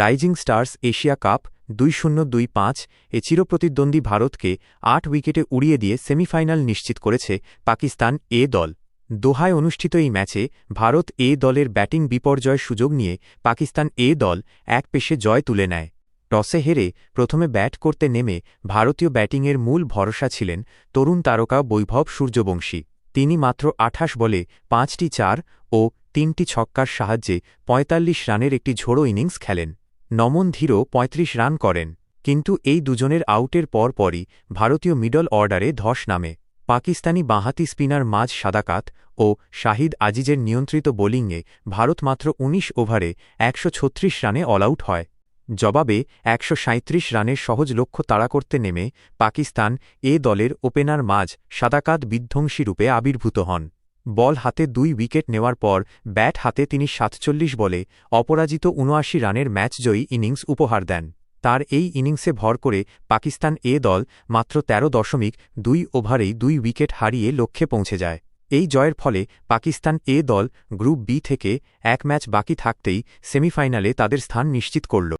Rising stars Asia cup দুই শূন্য দুই পাঁচ এ চিরপ্রতিদ্বন্দ্বী ভারতকে আট উইকেটে উড়িয়ে দিয়ে সেমিফাইনাল নিশ্চিত করেছে পাকিস্তান এ দল। দোহায় অনুষ্ঠিত এই ম্যাচে ভারত এ দলের ব্যাটিং বিপর্যয়ের সুযোগ নিয়ে পাকিস্তান এ দল এক পেশে জয় তুলে নেয়। টসে হেরে প্রথমে ব্যাট করতে নেমে ভারতীয় ব্যাটিংয়ের মূল ভরসা ছিলেন তরুণ তারকা বৈভব সূর্যবংশী। তিনি মাত্র আঠাশ বলে পাঁচটি চার ও তিনটি ছক্কার সাহায্যে ৪৫ রানের একটি ঝোড়ো ইনিংস খেলেন। নমন ধীরও ৩৫ রান করেন, কিন্তু এই দুজনের আউটের পরপরই ভারতীয় মিডল অর্ডারে ধস নামে। পাকিস্তানি বাঁহাতি স্পিনার মাঝ সাদাকাত ও শাহিদ আজিজের নিয়ন্ত্রিত বোলিংয়ে ভারত মাত্র ১৯ ওভারে একশো ছত্রিশ রানে অলআউট হয়। জবাবে একশো রানের সহজ লক্ষ্য তাড়া করতে নেমে পাকিস্তান এ দলের ওপেনার মাঝ সাদাকাত বিধ্বংসী রূপে আবির্ভূত হন। বল হাতে দুই উইকেট নেওয়ার পর ব্যাট হাতে তিনি সাতচল্লিশ বলে অপরাজিত উনআশি রানের ম্যাচজয়ী ইনিংস উপহার দেন। তার এই ইনিংসে ভর করে পাকিস্তান এ দল মাত্র ১৩ দশমিক দুই ওভারেই দুই উইকেট হারিয়ে লক্ষ্যে পৌঁছে যায়। এই জয়ের ফলে পাকিস্তান এ দল গ্রুপ বি থেকে এক ম্যাচ বাকি থাকতেই সেমিফাইনালে তাদের স্থান নিশ্চিত করল।